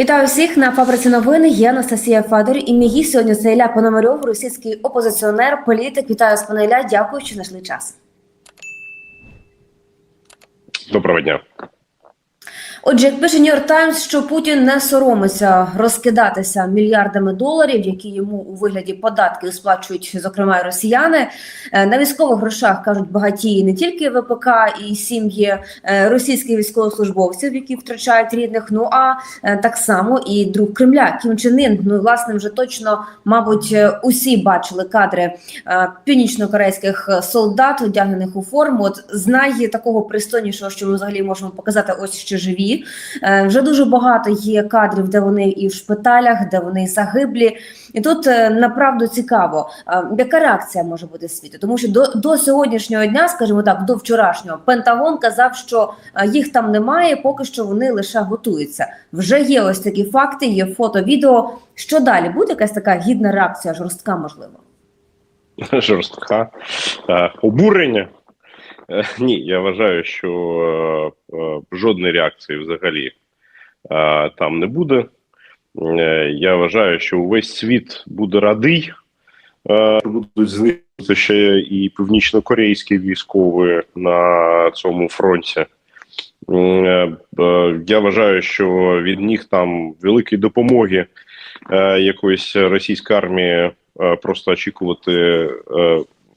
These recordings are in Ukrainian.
Вітаю всіх на фабриці новини. Я Анастасія Федор. І мій гість сьогодні це Ілля Пономарьов, російський опозиціонер, політик. Вітаю з пане Ілля. Дякую, що знайшли час. Доброго дня. Отже, як пише Нью-Йорк Таймс, що Путін не соромиться розкидатися мільярдами доларів, які йому у вигляді податків сплачують, зокрема й росіяни. Е, На військових грошах кажуть багатії не тільки ВПК і сім'ї е, російських військовослужбовців, які втрачають рідних. Ну а е, так само і друг Кремля Кім Чен Ін. Ну власне вже точно, мабуть, усі бачили кадри північно-корейських солдат, одягнених у форму. От з най такого пристойнішого, що ми взагалі можемо показати, ось ще живі. Е, Вже дуже багато є кадрів, де вони і в шпиталях, де вони загиблі. І тут е, направду цікаво, е, яка реакція може бути світу, тому що до, до сьогоднішнього дня, скажімо так, до вчорашнього, Пентагон казав, що їх там немає, поки що вони лише готуються. Вже є ось такі факти, є фото, відео. Що далі? Буде якась така гідна реакція, жорстка, можливо. Жорстка обурення. Ні, я вважаю, що е, е, жодної реакції взагалі е, там не буде. Я вважаю, що увесь світ буде радий. Будуть знищити ще і північно-корейські військові на цьому фронті. Я вважаю, що від них там великої допомоги якоїсь російської армії просто очікувати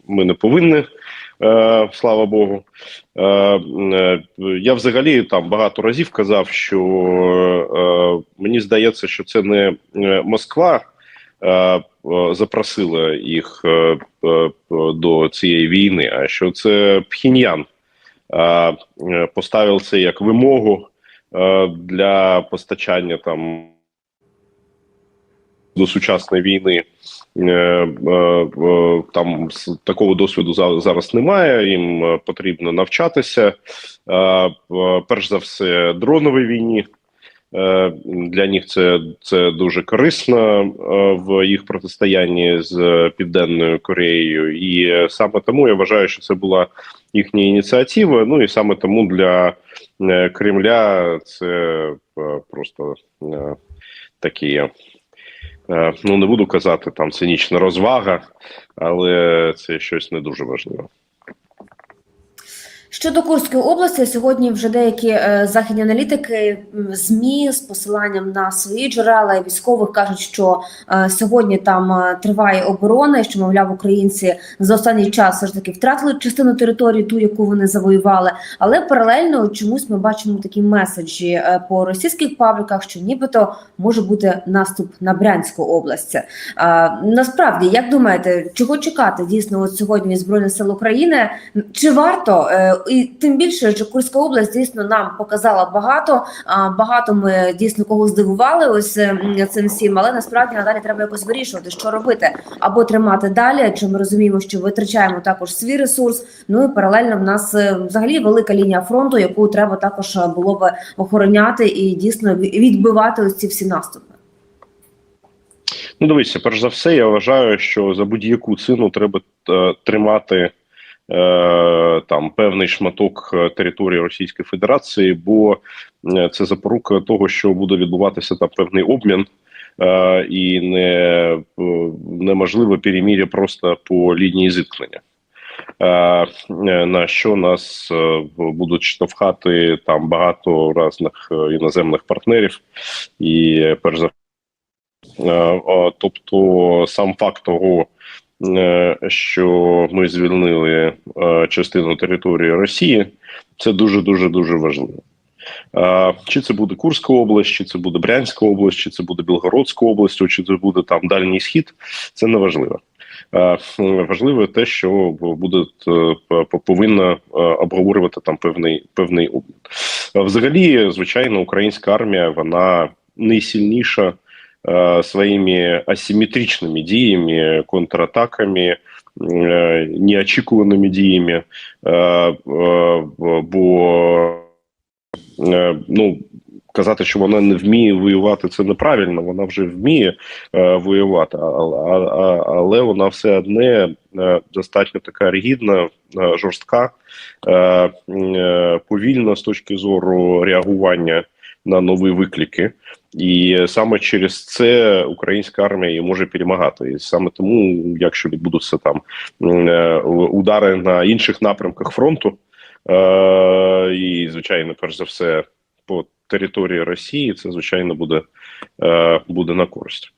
ми не повинні. Е, слава Богу. Е, е, я взагалі там багато разів казав, що мені здається, що це не Москва запросила їх до цієї війни, а що це Пхіньян поставив це як вимогу для постачання там до сучасної війни. Е, е, е, Там такого досвіду зараз немає. Їм потрібно навчатися. Перш за все, дроновій війні. Для них це, це дуже корисно в їх протистоянні з Південною Кореєю, і саме тому я вважаю, що це була їхня ініціатива. Ну і саме тому для Кремля це просто такі. Е, Ну, не буду казати там цинічна розвага, але це щось не дуже важливе. Щодо Курської області, сьогодні вже деякі е, західні аналітики змі з посиланням на свої джерела і військових кажуть, що е, сьогодні там е, триває оборона, і що мовляв українці за останній час все ж таки втратили частину території, ту яку вони завоювали. Але паралельно чомусь ми бачимо такі меседжі по російських пабліках, що нібито може бути наступ на Брянську область. Насправді, як думаєте, чого чекати дійсно от сьогодні збройних сил України? Чи варто і тим більше, що Курська область дійсно нам показала багато. Багато ми дійсно кого здивували ось цим всім, але насправді надалі треба якось вирішувати, що робити або тримати далі. Адже ми розуміємо, що витрачаємо також свій ресурс. Ну і паралельно в нас е, взагалі велика лінія фронту, яку треба також е, було би охороняти і дійсно відбивати ось ці всі наступи. Ну, дивіться, перш за все, я вважаю, що за будь-яку ціну треба е, тримати там певний шматок е, території Російської Федерації, бо е, це запорука того, що буде відбуватися там певний обмін. е, І не, е, неможливе перемір'я просто по лінії зіткнення. Е, е, На що нас е, будуть штовхати там багато різних е, іноземних партнерів, і е, перш за Е, Тобто, сам факт того, е, що ми звільнили е, частину території Росії, це дуже дуже дуже важливо. Е, Чи це буде Курська область, чи це буде Брянська область, чи це буде Білгородська область, чи це буде там дальній схід, це не важливо. Е, Важливо те, що буде е, повинна е, обговорювати там певний певний обмін. Е, Взагалі, звичайно, українська армія вона найсильніша своими асимметричными діями, контратаками, э, неочікуваними діями, э, э, бо е, ну, казати, що вона не вміє воювати, це неправильно. Вона вже вміє е, воювати, а, а, а, але вона все одне е, достатньо така ригідна, е, жорстка, е, е, повільна з точки зору реагування на нові виклики. І саме через це українська армія і може перемагати. І саме тому, якщо відбудуться там е, удари на інших напрямках фронту, е, і звичайно, перш за все, по території Росії, це звичайно буде, е, буде на користь.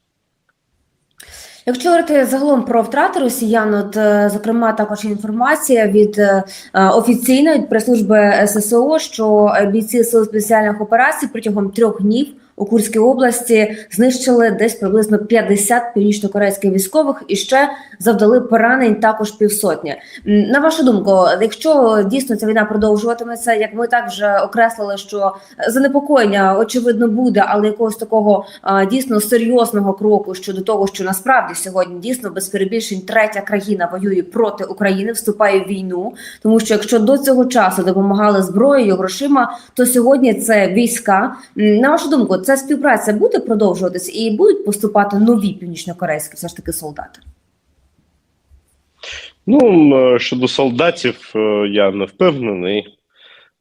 Якщо говорити загалом про втрати росіян, от е, зокрема також інформація від е, е, офіційної прес-служби ССО, що бійці сил спеціальних операцій протягом трьох днів у Курській області знищили десь приблизно 50 північнокорейських військових і ще завдали поранень також півсотні. На вашу думку, якщо дійсно ця війна продовжуватиметься, як ми так вже окреслили, що занепокоєння очевидно буде, але якогось такого дійсно серйозного кроку щодо того, що насправді сьогодні дійсно без перебільшень третя країна воює проти України, вступає в війну. Тому що якщо до цього часу допомагали зброєю, грошима, то сьогодні це війська. На вашу думку, ця співпраця буде продовжуватися і будуть поступати нові північнокорейські все ж таки солдати. Ну щодо солдатів, е, я не впевнений,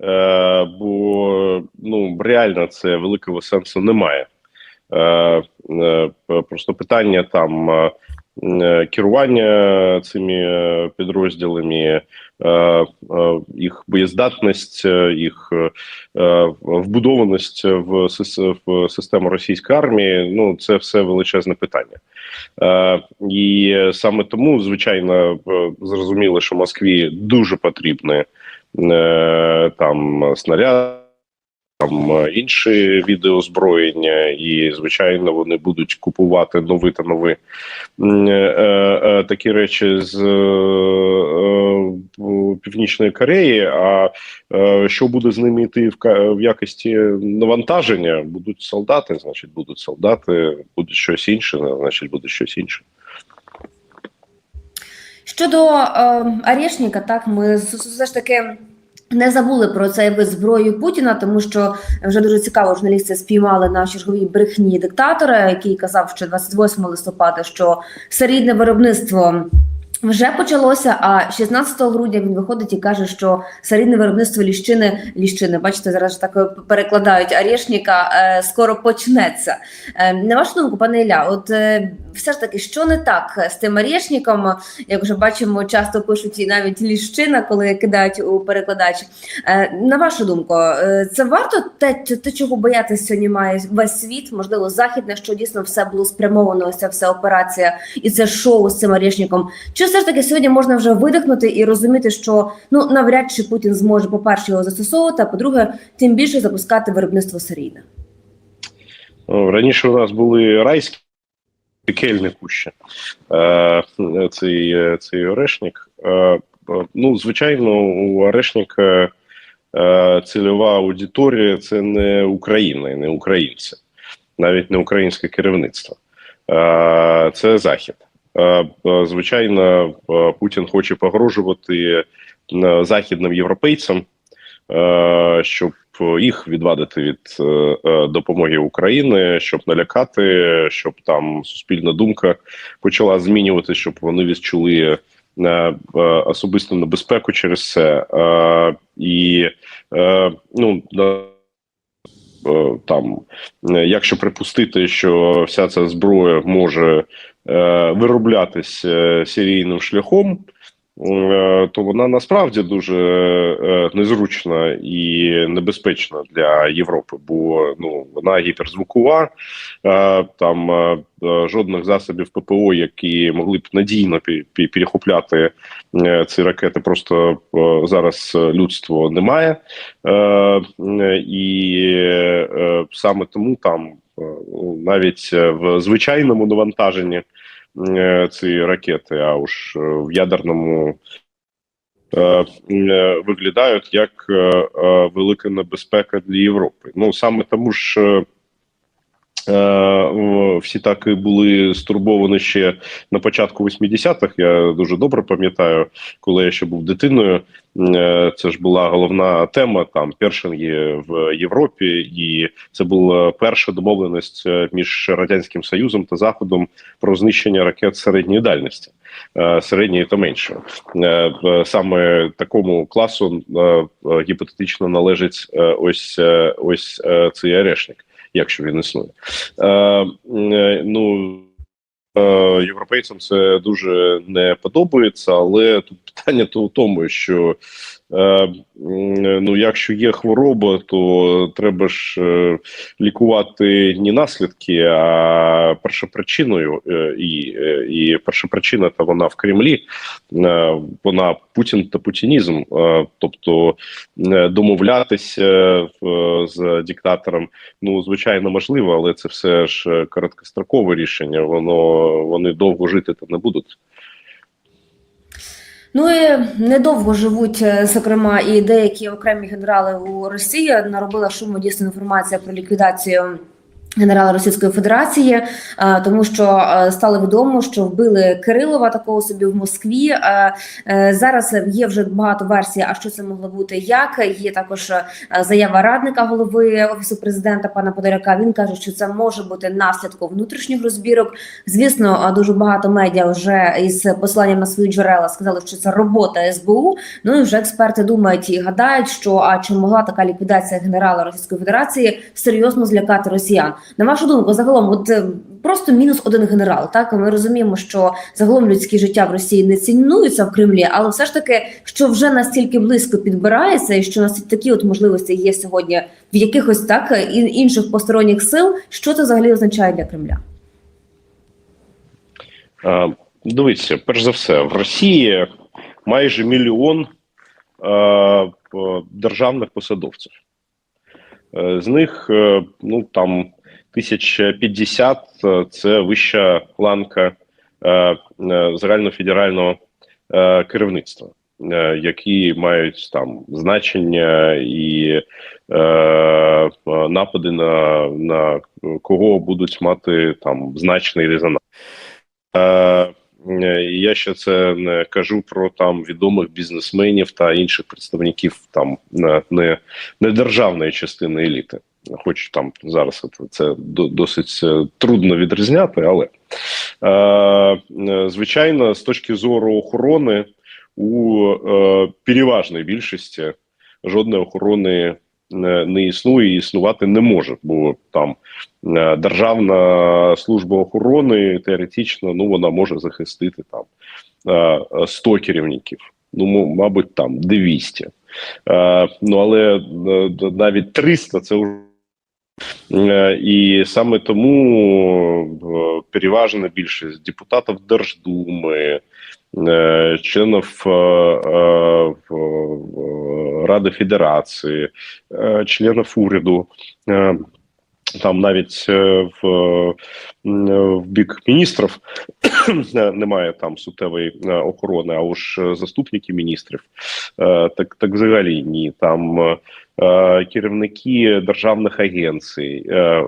е, бо ну реально це великого сенсу немає. Е, е, Просто питання там е, е, керування цими е, підрозділами, е, е, їх боєздатність, е, їх е, е, вбудованість в систему російської армії. Ну це все величезне питання. Е, і саме тому, звичайно, е, зрозуміло, що Москві дуже потрібні е, там снаряди, там е, інші види озброєння, і звичайно, вони будуть купувати нові та нові е, е, такі речі з Північної Кореї. А що буде з ними йти в, якості навантаження? Будуть солдати, значить, будуть солдати, буде щось інше, значить, буде щось інше. Щодо е, Арєшніка, так ми все ж таки. Не забули про цей вид зброї Путіна, тому що вже дуже цікаво журналісти спіймали на черговій брехні диктатора, який казав, що 28 листопада що серійне виробництво вже почалося. А 16 грудня він виходить і каже, що серійне виробництво ліщини ліщини. Бачите, зараз так перекладають Арєшніка, е, скоро почнеться. Е, на вашу думку, пане Ілля, от е, все ж таки, що не так з тим Арєшніком? Як вже бачимо, часто пишуть і навіть ліщина, коли кидають у перекладач. Е, на вашу думку, е, це варто те, те, чого боятися сьогодні має весь світ, можливо, західне, що дійсно все було спрямовано, ця вся операція і це шоу з цим Арєшніком. Чи все ж таки сьогодні можна вже видихнути і розуміти, що ну навряд чи Путін зможе, по-перше, його застосовувати, а по-друге, тим більше запускати виробництво серійне? Раніше у нас були райські пекельні кущі. Е, цей, е, цей орешник. Е, ну, звичайно, у орешника цільова аудиторія це не Україна і не українці, навіть не українське керівництво. Це Захід. Е, е, звичайно, е, Путін хоче погрожувати західним європейцям, щоб їх відвадити від допомоги України, щоб налякати, щоб там суспільна думка почала змінювати, щоб вони відчули особисту небезпеку через це. І ну там, е, якщо припустити, що вся ця зброя може вироблятися е, серійним шляхом, е, то вона насправді дуже е, незручна і небезпечна для Європи, бо ну вона гіперзвукова, е, там е, е, жодних засобів ППО, які могли б надійно перехопляти е, ці ракети, просто е, зараз е, людство немає. Е, е, і е, саме тому там е, навіть е, в звичайному навантаженні е, ці ракети, а уж е, в ядерному е, е, виглядають як е, е, велика небезпека для Європи. Ну саме тому ж. е, Е, Всі так і були стурбовані ще на початку 80-х. Я дуже добре пам'ятаю, коли я ще був дитиною. Е, Це ж була головна тема там першинги в Європі, і це була перша домовленість е, між радянським союзом та заходом про знищення ракет середньої дальності, е, середньої та меншої. Саме такому класу гіпотетично належить ось ось цей арешник, якщо він існує. Ну європейцям це дуже не подобається, але тут питання то в тому, що е, ну, якщо є хвороба, то треба ж е, лікувати не наслідки, а першопричиною. Е, і, е, і першопричина та вона в Кремлі, е, вона Путін та путінізм, е, тобто е, домовлятися е, з диктатором Ну, звичайно, можливо, але це все ж е, короткострокове рішення. Воно вони довго жити то не будуть. Ну і недовго живуть, е, зокрема, і деякі окремі генерали у Росії наробила шуму дійсно інформація про ліквідацію. Генерала Російської Федерації, е, тому що е, стало відомо, що вбили Кирилова такого собі в Москві. Е, Зараз є вже багато версій, а що це могло бути, як є також заява радника голови офісу президента пана Подоляка. Він каже, що це може бути наслідком внутрішніх розбірок. Звісно, дуже багато медіа вже із посиланням на свої джерела сказали, що це робота СБУ. Ну і вже експерти думають і гадають, що а чи могла така ліквідація генерала Російської Федерації серйозно злякати росіян? На вашу думку, загалом, от е, просто мінус один генерал. Так ми розуміємо, що загалом людські життя в Росії не цінуються в Кремлі, але все ж таки, що вже настільки близько підбирається, і що настільки такі от можливості є сьогодні в якихось так інших посторонніх сил, що це взагалі означає для Кремля? Е, Дивіться, перш за все, в Росії майже мільйон п- державних посадовців. Е, З них е, ну там 1050 – це вища ланка е, е, загальнофедерального е, керівництва, е, які мають там значення і е, е, напади на, на кого будуть мати там значний резонанс. Е, е, Я ще це не кажу про там відомих бізнесменів та інших представників там не, не державної частини еліти. Хоч там зараз це, досить е, трудно відрізняти, але е, е, звичайно, з точки зору охорони у переважній більшості жодної охорони не, існує і існувати не може, бо там Державна служба охорони теоретично ну вона може захистити там е, е, 100 керівників. Ну, мабуть, там 200. Е, Ну але навіть 300 це вже. Е, І саме тому е, переважна більшість депутатів Держдуми, е, членів Ради Федерації, членів уряду. Там навіть в, в бік міністрів немає там суттєвої е, охорони, а уж заступники міністрів, так, так взагалі ні. Там керівники державних агенцій, е, е,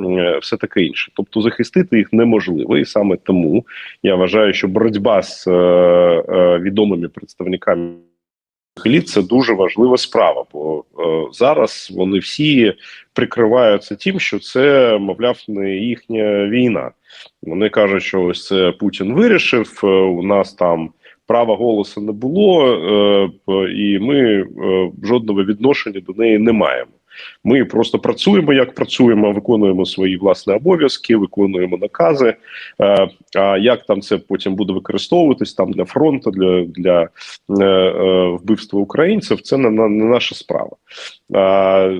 е, все таке інше. Тобто захистити їх неможливо, і саме тому я вважаю, що боротьба з е, е, відомими представниками еліт – це дуже важлива справа, бо е, зараз вони всі прикриваються тим, що це, мовляв, не їхня війна. Вони кажуть, що ось це Путін вирішив. е, У нас там права голосу не було, е, і ми е, жодного відношення до неї не маємо. Ми просто працюємо як працюємо, виконуємо свої власні обов'язки, виконуємо накази. Е, А як там це потім буде використовуватись там для фронту, для, для вбивства українців, це не, не наша справа. А,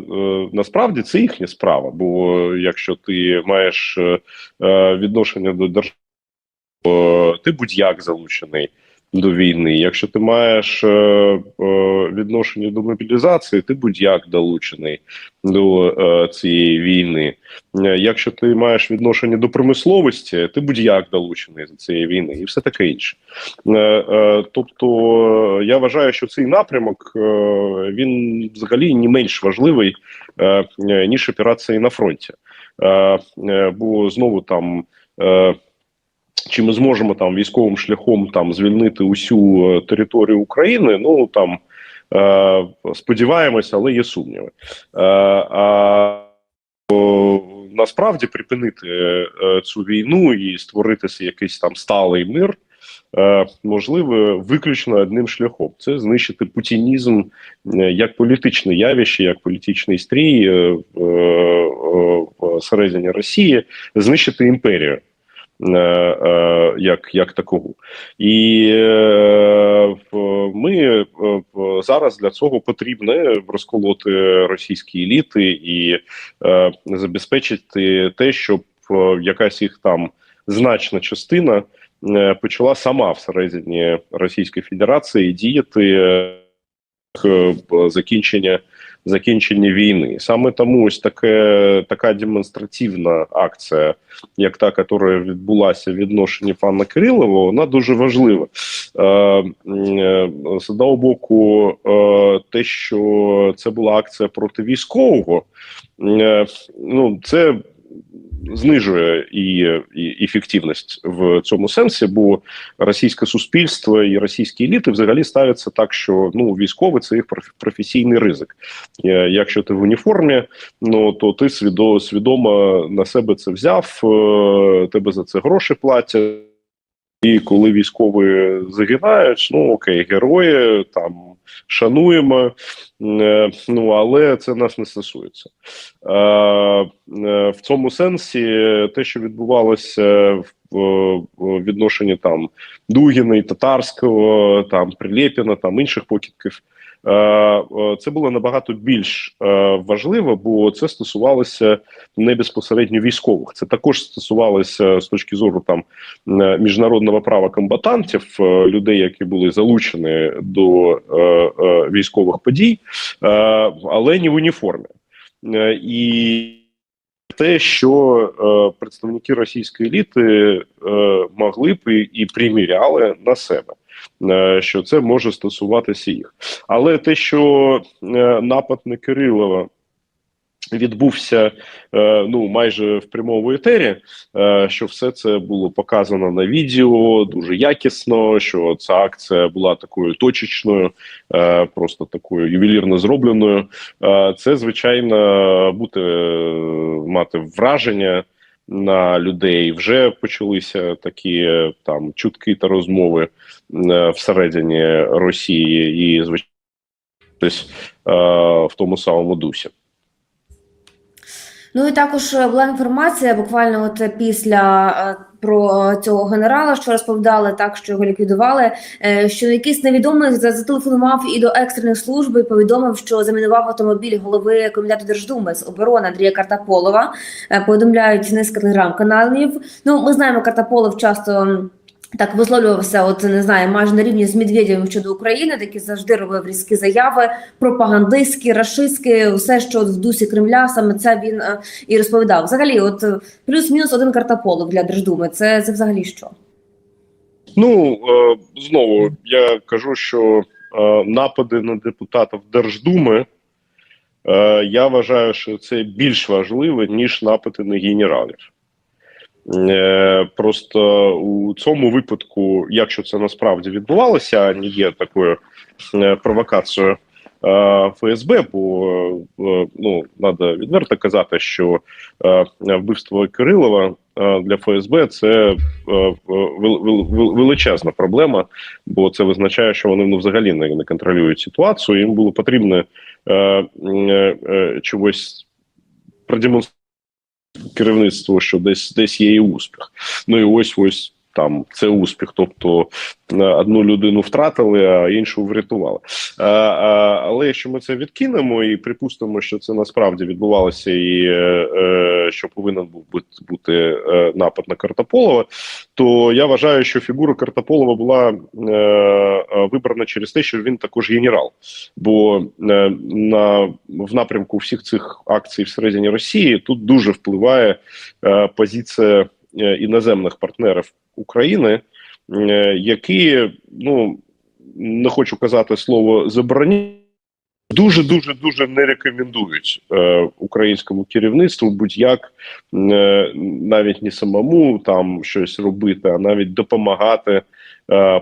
насправді це їхня справа. Бо якщо ти маєш відношення до держави, ти будь-як залучений до війни. Якщо ти маєш е, е, відношення до мобілізації, ти будь-як долучений до е, цієї війни. Е, Якщо ти маєш відношення до промисловості, ти будь-як долучений до цієї війни, і все таке інше. Е, е, тобто, е, я вважаю, що цей напрямок е, він взагалі не менш важливий е, ніж операції на фронті. Е, е, бо знову там. Е, чи ми зможемо там військовим шляхом там звільнити усю е, територію України? Ну там е, сподіваємося, але є сумніви. Е, а о, насправді припинити е, цю війну і створити си якийсь там сталий мир. е, Можливо, виключно одним шляхом це знищити путінізм е, як політичне явище, як політичний стрій е, в, е, середині Росії, знищити імперію е, е, як, як такову. І е, ми е, зараз для цього потрібно розколоти російські еліти і е, забезпечити те, щоб е, якась їх там значна частина е, почала сама всередині Російської Федерації діяти е, закінчення. Закінчення війни саме тому ось таке така демонстративна акція, як та, яка відбулася в відношенні пана Кирилова, вона дуже важлива. Е, е, з одного боку, е, те, що це була акція проти військового, ну це знижує і, і ефективність в цьому сенсі, бо російське суспільство і російські еліти взагалі ставляться так, що ну військовий це їх проф- професійний ризик. Е, Якщо ти в уніформі, ну то ти свідо, свідомо на себе це взяв, е, тебе за це гроші платять. І коли військові загинають, ну окей, герої там шануємо, е, ну але це нас не стосується. Е, е, в цьому сенсі те, що відбувалося в, відношенні там Дугіна і Татарського, там Прилєпіна, там інших покидьків. Е, е, Це було набагато більш е, важливо, бо це стосувалося не безпосередньо військових. Це також стосувалося з точки зору там міжнародного права комбатантів, людей, які були залучені до військових подій, але не в уніформі. І те, що е, представники російської еліти е, могли б і, і приміряли на себе, що це може стосуватися їх. Але те, що е, напад на Кирилова відбувся е, ну майже в прямому етері, е, що все це було показано на відео дуже якісно. Що ця акція була такою точечною, е, просто такою ювелірно зробленою. Е, це звичайно бути мати враження. На людей вже почалися такі е, там чутки та розмови е, всередині Росії, і звичайно е, в тому самому дусі. Ну і також була інформація буквально от після про цього генерала, що розповідали так, що його ліквідували. е, Що якийсь невідомий за- зателефонував і до екстрених служб і повідомив, що замінував автомобіль голови комітету Держдуми з оборони Андрія Картаполова. Е, Повідомляють низка телеграм-каналів. Ну, ми знаємо, Картаполов часто. Так висловлювався, от не знаю, майже на рівні з Медведєвим щодо України, такий завжди робив різкі заяви, пропагандистські, рашистські, все, що в дусі Кремля, саме це він е, і розповідав. Взагалі, от е, плюс-мінус один картополог для Держдуми. Це, це взагалі що? Ну е, знову я кажу, що е, напади на депутатів Держдуми. е, Я вважаю, що це більш важливо, ніж напади на генералів. Е, Просто у цьому випадку, якщо це насправді відбувалося, не є такою е, провокацією е, ФСБ, бо ну треба відверто казати, що вбивство Кирилова для ФСБ це вел- вел- вел- величезна проблема, бо це визначає, що вони ну, взагалі не, контролюють ситуацію. Їм було потрібно чогось продемонструвати керівництво, що десь десь є і успіх. Ну і ось ось там це успіх. Тобто е, одну людину втратили, а іншу врятували. А, а, але якщо ми це відкинемо і припустимо, що це насправді відбувалося, і е, е, що повинен був бути, е, напад на Картополова, то я вважаю, що фігура Картополова була е, е, вибрана через те, що він також генерал. Бо е, на в напрямку всіх цих акцій всередині Росії тут дуже впливає е, позиція е, іноземних партнерів України, е, які ну не хочу казати слово забороні. дуже дуже дуже не рекомендують е, українському керівництву будь-як е, навіть не самому там щось робити, а навіть допомагати е,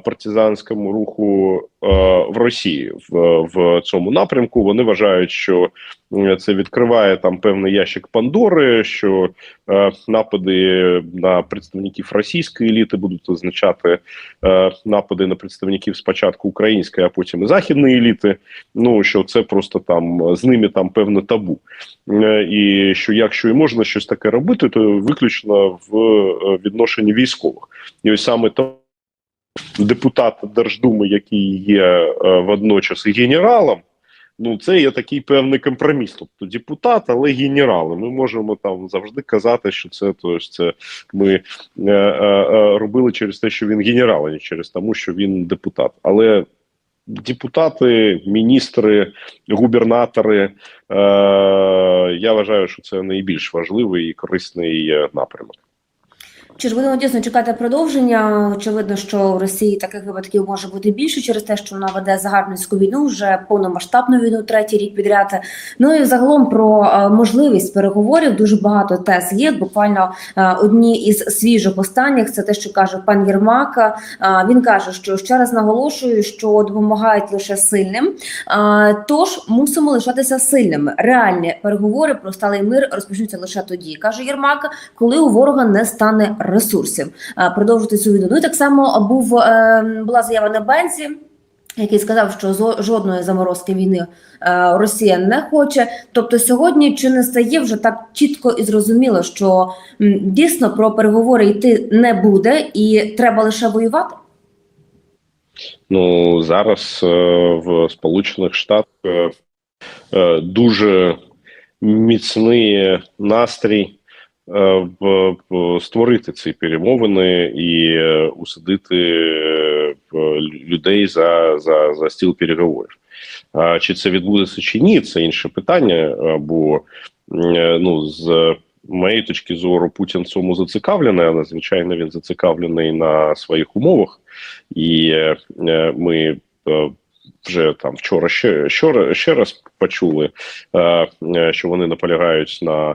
партизанському руху е, в Росії в, в цьому напрямку. Вони вважають, що е, це відкриває там певний ящик Пандори, що е, напади на представників російської еліти будуть означати е, напади на представників спочатку української, а потім і західної еліти. Ну що це просто там з ними там певне табу. Е, І що якщо і можна щось таке робити, то виключно в е, відношенні військових. І ось саме то депутат Держдуми, який є е, водночас генералом. Ну, це є такий певний компроміс. Тобто депутат, але генерали. Ми можемо там завжди казати, що це то ж це ми е, е, е, робили через те, що він генерал, а не через тому, що він депутат. Але депутати, міністри, губернатори. Е, я вважаю, що це найбільш важливий і корисний е, напрямок. Чи ж будемо дійсно чекати продовження? Очевидно, що в Росії таких випадків може бути більше через те, що вона веде загарбницьку війну, вже повномасштабну війну, третій рік підряд. Ну і загалом про е, можливість переговорів дуже багато тез є. Буквально е, одні із свіжих останніх це те, що каже пан Єрмак. Е, Він каже, що ще раз наголошую, що допомагають лише сильним. Тож мусимо лишатися сильними. Реальні переговори про сталий мир розпочнуться лише тоді, каже Єрмак, коли у ворога не стане ресурсів е, продовжити цю війну. Ну і так само був е, була заява на Бензі. Який сказав, що жодної заморозки війни е, Росія не хоче. Тобто, сьогодні чи не стає вже так чітко і зрозуміло, що дійсно про переговори йти не буде, і треба лише воювати. Ну зараз в Сполучених Штатах дуже міцний настрій створити ці перемовини і е, усадити е, людей за, за, за стіл переговорів. Чи це відбудеться чи ні, це інше питання. е, Бо е, ну з моєї точки зору Путін цьому зацікавлений, але звичайно він зацікавлений на своїх умовах. І е, е, ми е, вже там вчора ще, ще, ще раз почули, е, е, що вони наполягають на е, е,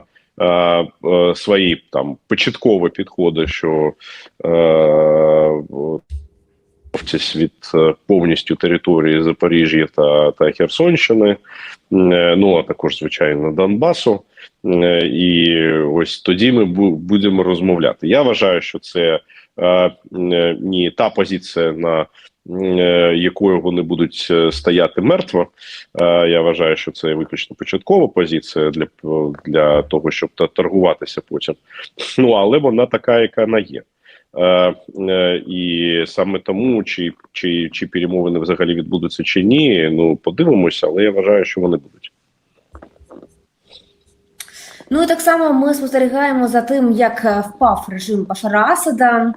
свої там початкові підходи, що е, від е, повністю території Запоріжжя та, та Херсонщини, е, ну а також звичайно Донбасу. Е, І ось тоді ми бу- будемо розмовляти. Я вважаю, що це е, е, не та позиція, на е, якою вони будуть е, стояти мертво. Е, Я вважаю, що це виключно початкова позиція для, для того, щоб торгуватися потім. Ну але вона така, яка вона є. Е, е, і саме тому, чи, чи, чи перемовини взагалі відбудуться чи ні, ну подивимося, але я вважаю, що вони будуть. Ну і так само ми спостерігаємо за тим, як е, впав режим Башара Асада.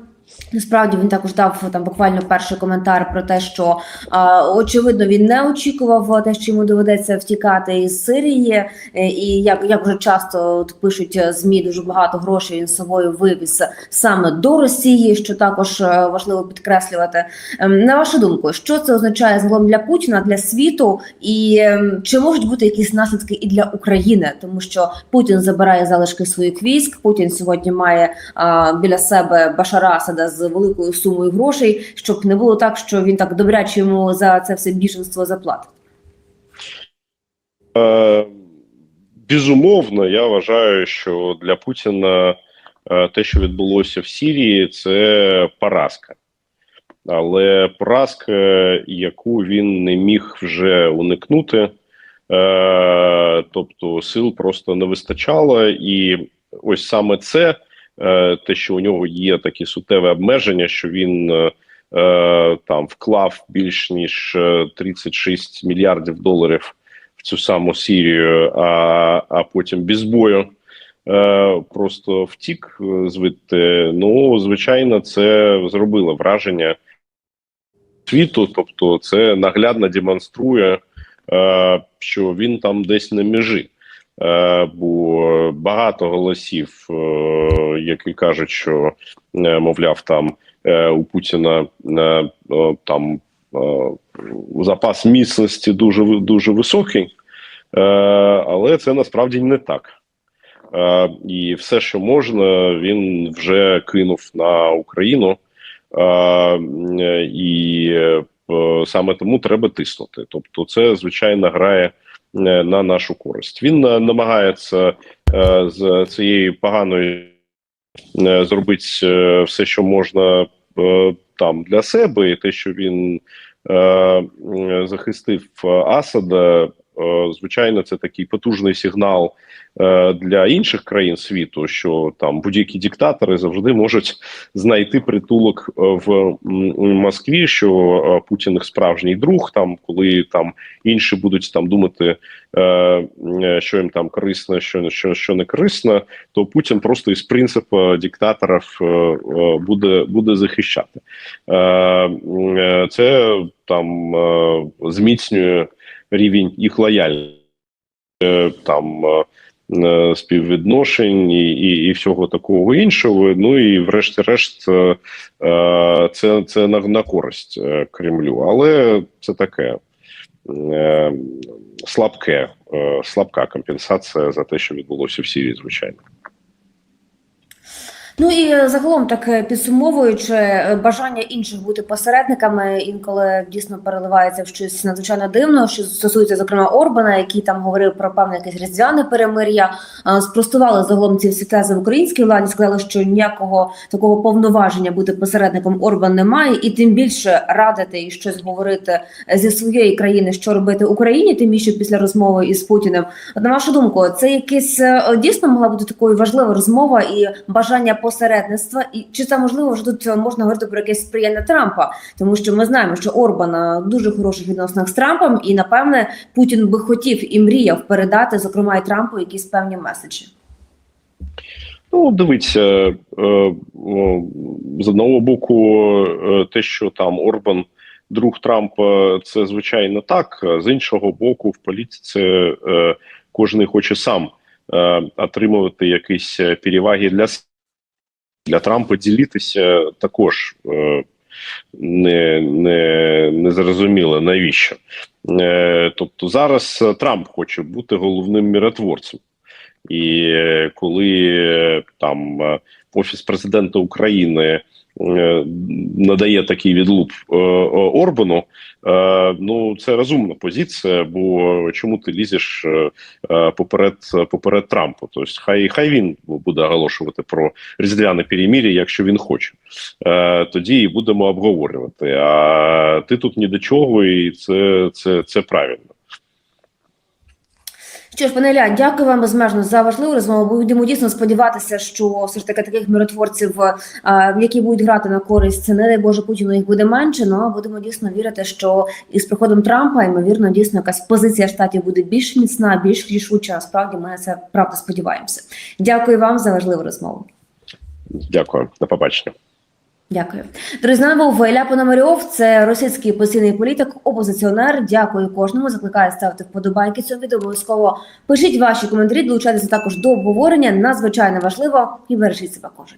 Насправді він також дав там буквально перший коментар про те, що а, очевидно він не очікував те, що йому доведеться втікати із Сирії, Е, і як, як вже часто пишуть е, змі, дуже багато грошей він з собою вивіз саме до Росії, що також е, важливо підкреслювати. Ем, На вашу думку, що це означає загалом для Путіна, для світу, і ем, чи можуть бути якісь наслідки і для України, тому що Путін забирає залишки своїх військ. Путін сьогодні має а, біля себе Башара Асада з великою сумою грошей, щоб не було так, що він так добряче йому за це все біженство заплатить. Е, безумовно, я вважаю, що для Путіна е, те, що відбулося в Сірії, це поразка. Але поразка, яку він не міг вже уникнути, е, тобто сил просто не вистачало, і ось саме це, те, що у нього є такі суттєві обмеження, що він е, е, там вклав більш ніж е, 36 мільярдів доларів в цю саму Сірію, а, а потім без бою е, просто втік е, звідти. Ну, звичайно, це зробило враження світу. Тобто, це наглядно демонструє, е, що він там десь на межі. Е, бо багато голосів, е, які кажуть, що е, мовляв, там е, у Путіна е, там запас міцності дуже дуже високий, але це насправді не так. І все, що можна, він вже кинув на Україну. І саме тому треба тиснути. Тобто, це звичайно грає на нашу користь. Він намагається з цієї поганої е, зробити е, все, що можна е, там для себе, і те, що він е, захистив е, Асада, е, звичайно, це такий потужний сигнал е, для інших країн світу, що там будь-які диктатори завжди можуть знайти притулок е, в Москві, що е, Путін їх справжній друг, там коли там інші будуть там думати, е, е, що їм там корисно, що, що, що не корисно, то Путін просто із принципу диктаторів е, е, буде, буде захищати. Е, е, Це там е, зміцнює рівень їх лояльності. Е, Там е, е, співвідношень і, і, і всього такого іншого. Ну і врешті-решт, це, це на, на користь Кремлю. Але це таке слабке, слабка компенсація за те, що відбулося в Сирії, звичайно. Ну і е, загалом, так е, підсумовуючи, е, бажання інших бути посередниками інколи дійсно переливається в щось надзвичайно дивно, що стосується зокрема Орбана, який там говорив про певне якесь різдвяне перемир'я. Спростували загалом ці всі тези в українській владі. Сказали, що ніякого такого повноваження бути посередником Орбан немає, і тим більше радити і щось говорити зі своєї країни, що робити Україні, тим більше після розмови із Путіним. На вашу думку, це якесь дійсно могла бути такою важлива розмова і бажання посередництва, і чи це можливо вже тут можна говорити про якесь сприяння Трампа, тому що ми знаємо, що Орбан на дуже хороших відносинах з Трампом, і напевне Путін би хотів і мріяв передати, зокрема і Трампу, якісь певні меседжі. Ну, дивіться, е, з одного боку, е, те, що там Орбан друг Трампа, це звичайно так. З іншого боку, в політиці е, кожен хоче сам отримувати якісь переваги для для Трампа ділитися також е, не, не, не зрозуміло навіщо. Е, тобто зараз Трамп хоче бути головним миротворцем. І е, коли там офіс президента України надає такий відлуп е, е, Орбану, е, ну це розумна позиція. Бо чому ти лізеш е, е, поперед поперед Трампа? Тобто, хай хай він буде оголошувати про різдвяне перемір'я, якщо він хоче. Е, Тоді і будемо обговорювати. А ти тут ні до чого, і це, це, це правильно. Що ж, пане Ілля, дякую вам безмежно за важливу розмову. Будемо дійсно сподіватися, що все ж таки таких миротворців, е, які будуть грати на користь, не дай Боже Путіну їх буде менше. Ну а будемо дійсно вірити, що із приходом Трампа ймовірно дійсно якась позиція штатів буде більш міцна, більш рішуча. Справді ми на це правда сподіваємося. Дякую вам за важливу розмову. Дякую, до побачення. Дякую. Друзі, нами був Ілля Пономарьов, це російський постійний політик, опозиціонер. Дякую кожному. Закликаю ставити вподобайки цього відео. Обов'язково пишіть ваші коментарі, долучайтеся також до обговорення. Надзвичайно важливо і бережіть себе кожен.